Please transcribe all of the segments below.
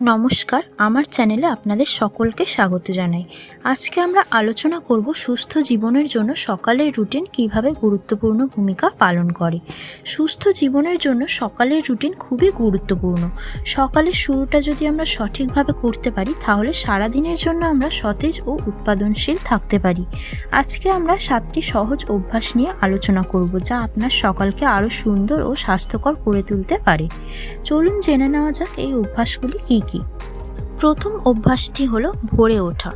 নমস্কার, আমার চ্যানেলে আপনাদের সকলকে স্বাগত জানাই। আজকে আমরা আলোচনা করব সুস্থ জীবনের জন্য সকালের রুটিন কীভাবে গুরুত্বপূর্ণ ভূমিকা পালন করে। সুস্থ জীবনের জন্য সকালের রুটিন খুবই গুরুত্বপূর্ণ। সকালের শুরুটা যদি আমরা সঠিকভাবে করতে পারি, তাহলে সারা দিনের জন্য আমরা সতেজ ও উৎপাদনশীল থাকতে পারি। আজকে আমরা সাতটি সহজ অভ্যাস নিয়ে আলোচনা করব, যা আপনার সকালকে আরও সুন্দর ও স্বাস্থ্যকর করে তুলতে পারে। চলুন জেনে নেওয়া যাক এই অভ্যাসগুলি কী। প্রথম অভ্যাসটি হলো ভোরে ওঠা।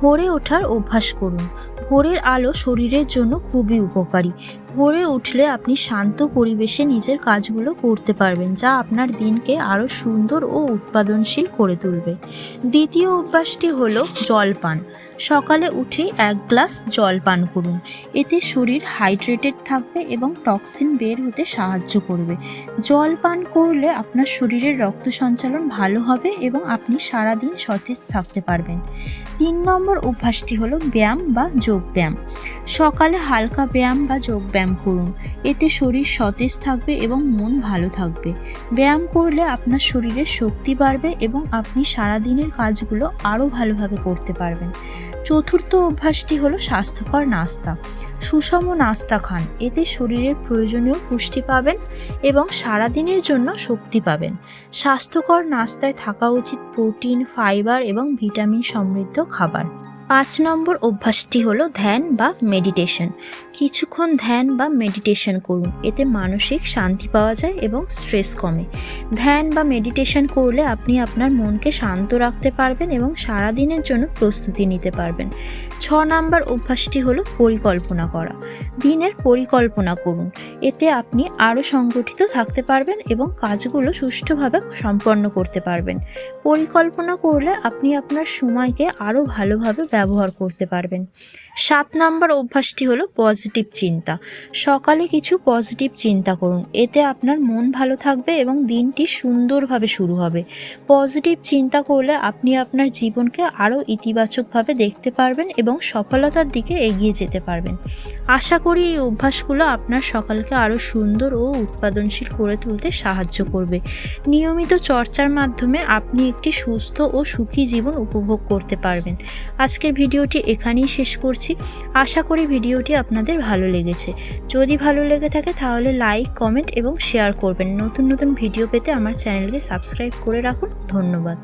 ভোরে ওঠার অভ্যাস করুন। ভোরের আলো শরীরের জন্য খুবই উপকারী। ভোরে উঠলে আপনি শান্ত পরিবেশে নিজের কাজগুলো করতে পারবেন, যা আপনার দিনকে আরও সুন্দর ও উৎপাদনশীল করে তুলবে। দ্বিতীয় অভ্যাসটি হলো জলপান। সকালে উঠেই এক গ্লাস জল পান করুন। এতে শরীর হাইড্রেটেড থাকবে এবং টক্সিন বের হতে সাহায্য করবে। জল পান করলে আপনার শরীরের রক্ত সঞ্চালন ভালো হবে এবং আপনি সারাদিন সতেজ থাকতে পারবেন। তিন নম্বর অভ্যাসটি হলো ব্যায়াম বা যোগব্যায়াম সকালে হালকা ব্যায়াম বা যোগব্যায়াম করুন। এতে শরীর সতেজ থাকবে এবং মন ভালো থাকবে। ব্যায়াম করলে আপনার শরীরের শক্তি বাড়বে এবং আপনি সারাদিনের কাজগুলো আরও ভালোভাবে করতে পারবেন। চতুর্থ অভ্যাসটি হলো স্বাস্থ্যকর নাস্তা। সুষম নাস্তা খান। এতে শরীরের প্রয়োজনীয় পুষ্টি পাবেন এবং সারাদিনের জন্য শক্তি পাবেন। স্বাস্থ্যকর নাস্তায় থাকা উচিত প্রোটিন, ফাইবার এবং ভিটামিন সমৃদ্ধ খাবার। পাঁচ নম্বর অভ্যাসটি হলো ধ্যান বা মেডিটেশন কিছুক্ষণ ধ্যান বা মেডিটেশন করুন, এতে মানসিক শান্তি পাওয়া যায় এবং স্ট্রেস কমে। ধ্যান বা মেডিটেশন করলে আপনি আপনার মনকে শান্ত রাখতে পারবেন এবং সারাদিনের জন্য প্রস্তুতি নিতে পারবেন। ছ নাম্বার অভ্যাসটি হলো পরিকল্পনা করা। দিনের পরিকল্পনা করুন, এতে আপনি আরও সংগঠিত থাকতে পারবেন এবং কাজগুলো সুষ্ঠুভাবে সম্পন্ন করতে পারবেন। পরিকল্পনা করলে আপনি আপনার সময়কে আরও ভালোভাবে ব্যবহার করতে পারবেন। সাত নাম্বার অভ্যাসটি হলো পজিটিভ চিন্তা। সকালে কিছু পজিটিভ চিন্তা করুন। এতে আপনার মন ভালো থাকবে এবং দিনটি সুন্দরভাবে শুরু হবে। পজিটিভ চিন্তা করলে আপনি আপনার জীবনকে আরও ইতিবাচকভাবে দেখতে পারবেন এবং সফলতার দিকে এগিয়ে যেতে পারবেন। আশা করি এই অভ্যাসগুলো আপনার সকালকে আরও সুন্দর ও উৎপাদনশীল করে তুলতে সাহায্য করবে। নিয়মিত চর্চার মাধ্যমে আপনি একটি সুস্থ ও সুখী জীবন উপভোগ করতে পারবেন। আজকের ভিডিওটি এখানেই শেষ করছি। আশা করি ভিডিওটি আপনাদের ভালো লেগেছে। যদি ভালো লেগে থাকে তাহলে লাইক, কমেন্ট এবং শেয়ার করবেন। নতুন নতুন ভিডিও পেতে আমার চ্যানেলকে সাবস্ক্রাইব করে রাখুন। ধন্যবাদ।